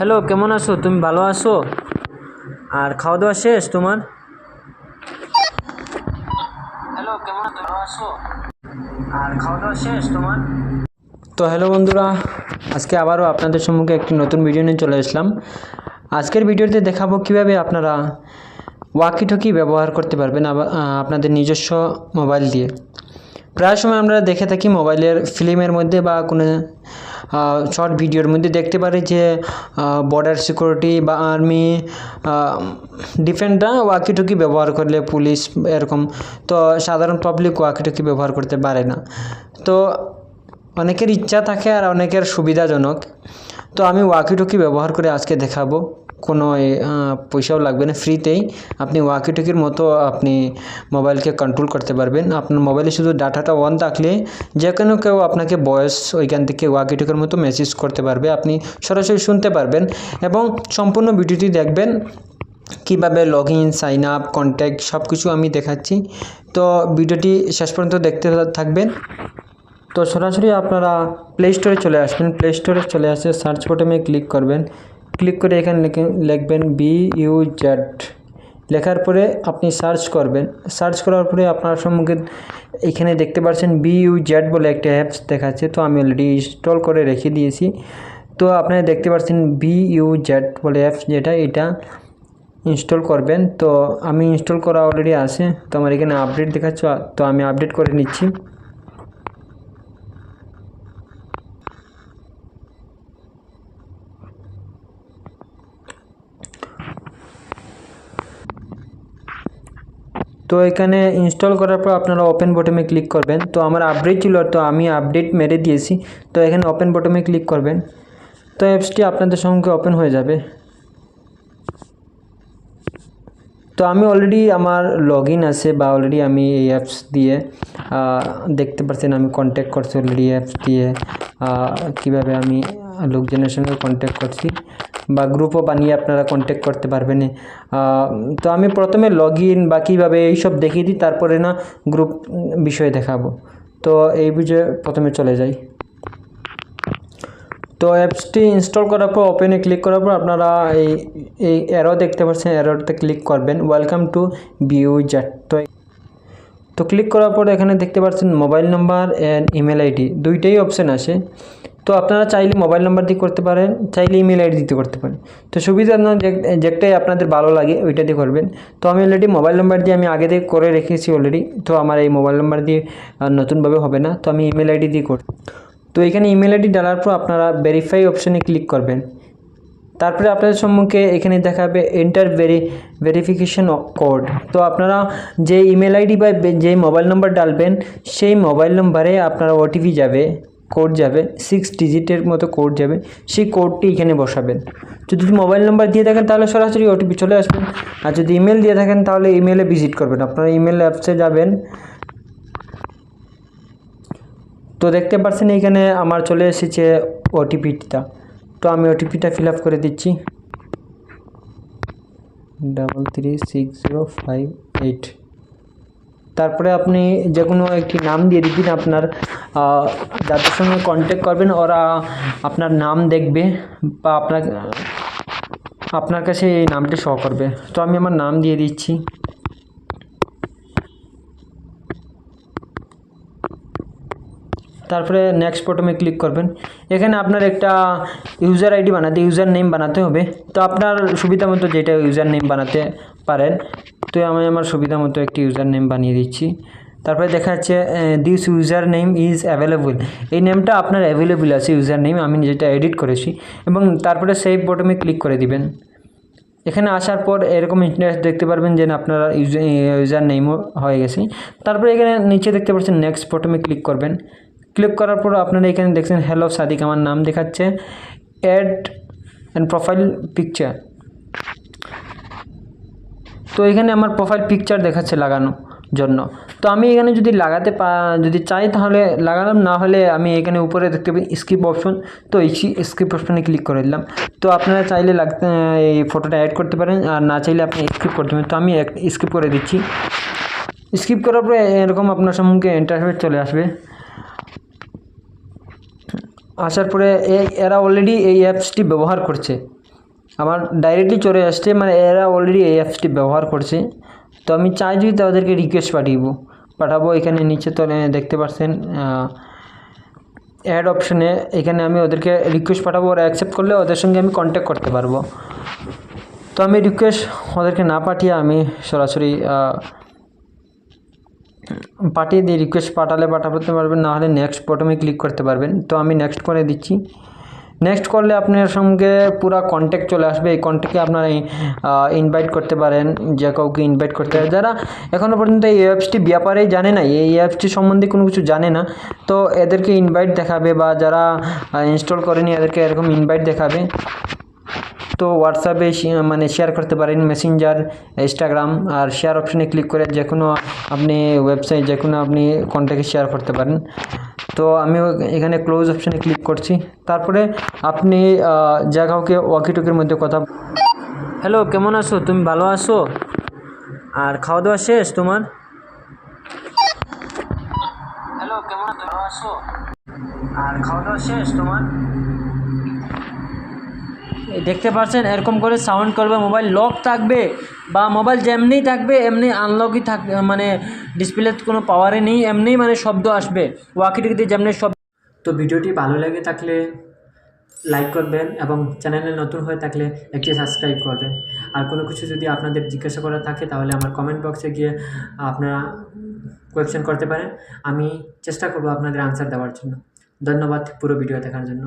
Hello কেমন আছো? তুমি ভালো আছো? আর খাওয়া দাওয়া শেষ তোমার? হ্যালো কেমন আছো? আর খাওয়া দাওয়া শেষ তোমার? তো হ্যালো বন্ধুরা, আজকে আবারও আপনাদের সম্মুখে একটি নতুন ভিডিও নিয়ে চলে আসলাম। আজকের ভিডিওতে দেখাবো কীভাবে আপনারা ওয়াকি টকি ব্যবহার করতে পারবেন আপনাদের নিজস্ব মোবাইল দিয়ে। প্রায় সময় আমরা দেখে থাকি মোবাইলের ফিল্মের মধ্যে বা কোনো শর্ট ভিডিওর মধ্যে দেখতে পারি যে বর্ডার সিকিউরিটি বা আর্মি ডিফেন্ডরা ওয়াকিটকি ব্যবহার করলে পুলিশ এরকম, তো সাধারণ পাবলিক ওয়াকিটকি ব্যবহার করতে পারে না। তো অনেকের ইচ্ছা থাকে আর অনেকের সুবিধাজনক। তো আমি ওয়াকিটকি ব্যবহার করে আজকে দেখাবো। কোনো পয়সাও লাগবে না ফ্রিতেই আপনি ওয়াকিটকির মতো আপনি মোবাইলকে কন্ট্রোল করতে পারবেন। আপনার মোবাইলে শুধু ডাটাটা অন থাকলে যে কোনো কেউ আপনাকে ভয়েস ওইখান থেকে ওয়াকিটকির মতো মেসেজ করতে পারবে। আপনি সরাসরি শুনতে পারবেন এবং সম্পূর্ণ ভিডিওটি দেখবেন। কীভাবে log in sign up contact সব কিছু আমি দেখাচ্ছি। তো ভিডিওটি শেষ পর্যন্ত দেখতে থাকবেন। তো সরাসরি আপনারা প্লে স্টোরে চলে আসবেন। প্লে স্টোরে চলে আসে সার্চ বটমে ক্লিক করবেন। ক্লিক করে এখানে লিখে- লিখবেন বি ইউ জেড লেখার পরে আপনি সার্চ করবেন। সার্চ করার পরে আপনার সম্মুখে এখানে দেখতে পাচ্ছেন বি ইউ জেড বলে একটা অ্যাপস দেখাচ্ছে। তো আমি অলরেডি ইনস্টল করে রেখে দিয়েছি। তো আপনারা দেখতে পাচ্ছেন বি ইউ জেড বলে অ্যাপস যেটা, এটা ইনস্টল করবেন। তো আমি ইনস্টল করা অলরেডি আছে। তো আমার এখানে আপডেট দেখাচ্ছে। তো আমি আপডেট করে নিচ্ছি। তো এখানে ইনস্টল করার পর আপনারা ওপেন বটমে ক্লিক করবেন। তো আমার আপডেট ছিল, তো আমি আপডেট মেরে দিয়েছি। তো এখানে ওপেন বটমে ক্লিক করবেন। তো অ্যাপসটি আপনাদের সঙ্গে ওপেন হয়ে যাবে। তো আমি অলরেডি আমার লগ ইন আছে বা অলরেডি আমি এই অ্যাপস দিয়ে দেখতে পাচ্ছেন আমি কন্ট্যাক্ট করছি অলরেডি অ্যাপস দিয়ে কীভাবে আমি লোকজনের সঙ্গে কন্ট্যাক্ট করছি বা গ্রুপও বানিয়ে আপনারা কন্ট্যাক্ট করতে পারবেন। তো আমি প্রথমে লগ ইন বা কীভাবে এইসব দেখিয়ে দিই, তারপরে না গ্রুপ বিষয়ে দেখাবো। তো এই বুঝে প্রথমে চলে যাই। তো অ্যাপসটি ইনস্টল করার পর ওপেনে ক্লিক করার পর আপনারা এই এই অ্যারো দেখতে পাচ্ছেন অ্যারোতে ক্লিক করবেন। ওয়েলকাম টু বিউ জ্যাট তো তো ক্লিক করার পর এখানে দেখতে পাচ্ছেন mobile number and email ID দুইটাই অপশান আছে তো আপনারা চাইলে মোবাইল নাম্বার দিয়ে করতে পারেন, চাইলে ইমেল আইডি দিতে করতে পারেন। তো সুবিধা আপনার যেটাই আপনাদের ভালো লাগে, ওইটা দিয়ে করবেন। তো আমি অলরেডি মোবাইল নাম্বার দিয়ে আমি আগে থেকে করে রেখেছি অলরেডি তো আমার এই মোবাইল নাম্বার দিয়ে নতুনভাবে হবে না, তো আমি ইমেল আইডি দিয়ে করি, তো এখানে ইমেল আইডি ডালার পর আপনারা ভেরিফাই অপশানে ক্লিক করবেন। তারপরে আপনাদের সম্মুখে এখানে দেখাবে এন্টার ভেরি ভেরিফিকেশন কোড তো আপনারা যে ইমেল আইডি বে- যে মোবাইল নাম্বার ডালবেন, সেই মোবাইল নম্বরে আপনার ওটিপি যাবে। কোড যাবে সিক্স ডিজিটের মতো কোড যাবে, সেই কোডটি এখানে বসাবেন। যদি মোবাইল নাম্বার দিয়ে থাকেন তাহলে সরাসরি ওটিপি চলে আসবেন। আর যদি ইমেল দিয়ে থাকেন তাহলে ইমেলে ভিজিট করবেন। আপনারা ইমেল অ্যাপসে যাবেন। তো দেখতে পাচ্ছেন এইখানে আমার চলে এসেছে ওটিপিটা তো আমি ওটিপিটা ফিল আপ করে দিচ্ছি। Double three six zero five eight তারপরে আপনি যে কোনো একটি নাম দিয়ে দিবেন, আপনার যাদের সঙ্গে কন্ট্যাক্ট করবেন, ওরা আপনার নাম দেখবে বা আপনার আপনার কাছে এই নামটি শো করবে। তো আমি আমার নাম দিয়ে দিচ্ছি। তারপরে নেক্সট বটমে ক্লিক করবেন। এখানে আপনার একটা ইউজার আইডি বানাতে ইউজার নেম বানাতে হবে। তো আপনার সুবিধা মতো যেটা ইউজার নেম বানাতে পারেন তো আমি আমার সুবিধা মতো একটি ইউজার নেম বানিয়ে দিচ্ছি। তারপরে দেখা যাচ্ছে this user name is available এই নেমটা আপনার অ্যাভেলেবল আছে ইউজার নেম আমি যেটা এডিট করেছি এবং তারপরে সেভ বটমে ক্লিক করে দিবেন। এখানে আসার পর এরকম ইন্টারেস্ট দেখতে পারবেন যে আপনার ইউজার নেমও হয়ে গেছে। তারপরে এখানে নিচে দেখতে পাচ্ছেন নেক্সট বটমে ক্লিক করবেন। ক্লিক করার পর আপনারা এখানে দেখছেন হ্যালো সাদিক, আমার নাম দেখাচ্ছে। অ্যাড অ্যান্ড প্রোফাইল পিকচার তো এখানে আমার প্রোফাইল পিকচার দেখাচ্ছে লাগানো জন্য। তো আমি এখানে যদি লাগাতে যদি চাই তাহলে লাগালাম, না হলে আমি এখানে উপরে দেখতে পাই স্কিপ অপশন তো এই স্কিপ অপশনে ক্লিক করে দিলাম। তো আপনারা চাইলে লাগতে, এই ফটোটা অ্যাড করতে পারেন, আর না চাইলে আপনি স্কিপ করতে পারেন তো আমি স্কিপ করে দিচ্ছি। স্কিপ করার পরে এরকম আপনার সম্মুখে ইন্টারফেস চলে আসবে। আসার পরে এরা অলরেডি এই অ্যাপসটি ব্যবহার করছে। আমার ডাইরেক্টলি চলে আসছে মানে এরা অলরেডি এই অ্যাপসটি ব্যবহার করছে। তো আমি চাই যদি তাদেরকে রিকোয়েস্ট পাঠিয়ে পাঠাবো এখানে নিচে তো দেখতে পাচ্ছেন অ্যাড অপশনে এখানে আমি ওদেরকে রিকোয়েস্ট পাঠাবো, ওরা অ্যাকসেপ্ট করলে ওদের সঙ্গে আমি কন্ট্যাক্ট করতে পারব। তো আমি রিকোয়েস্ট ওদেরকে না পাঠিয়ে আমি সরাসরি পাঠিয়ে দিই। রিকোয়েস্ট পাঠালে পাঠাতে পারবেন, না হলে নেক্সট বটমে ক্লিক করতে পারবেন। তো আমি নেক্সট করে দিচ্ছি। নেক্সট করলে আপনার সঙ্গে পুরো কন্ট্যাক্ট চলে আসবে। এই কন্ট্যাক্টে আপনারা ইনভাইট করতে পারেন, যে কাউকে ইনভাইট করতে পারেন। যারা এখনও পর্যন্ত এই অ্যাপসটি ব্যাপারেই জানে না, এই অ্যাপসটি সম্বন্ধে কোনো কিছু জানে না, তো এদেরকে ইনভাইট দেখাবে বা যারা ইনস্টল করেনি, এদেরকে এরকম ইনভাইট দেখাবে। তো হোয়াটসঅ্যাপে মানে শেয়ার করতে পারেন মেসেঞ্জার ইনস্টাগ্রাম আর শেয়ার অপশনে ক্লিক করে যে কোনো আপনি ওয়েবসাইট যে কোনো আপনি কন্ট্যাক্টে শেয়ার করতে পারেন। তো আমি এখানে ক্লোজ অপশানে ক্লিক করছি। তারপরে আপনি যা কাউকে ওয়াকিটকির মধ্যে কথা হ্যালো কেমন আছো? তুমি ভালো আছো? আর খাওয়া দাওয়া শেষ তোমার? হ্যালো কেমন আছো? আর খাওয়া দাওয়া শেষ তোমার? দেখতে পাচ্ছেন এরকম করে সাউন্ড করবে মোবাইল লক থাকবে বা মোবাইল যেমনি থাকবে, এমনি আনলকই থাক মানে ডিসপ্লে কোনো পাওয়ারে নেই, এমনি মানে শব্দ আসবে ওয়াকিটিকিতে যেমনি শব্দ। তো ভিডিওটি ভালো লেগে থাকলে লাইক করবেন এবং চ্যানেলে নতুন হয়ে থাকলে একটি সাবস্ক্রাইব করবেন। আর কোনো কিছু যদি আপনাদের জিজ্ঞাসা করা থাকে, তাহলে আমার কমেন্ট বক্সে গিয়ে আপনারা কোয়েশ্চেন করতে পারেন। আমি চেষ্টা করব আপনাদের আনসার দেওয়ার জন্য। ধন্যবাদ পুরো ভিডিও দেখার জন্য।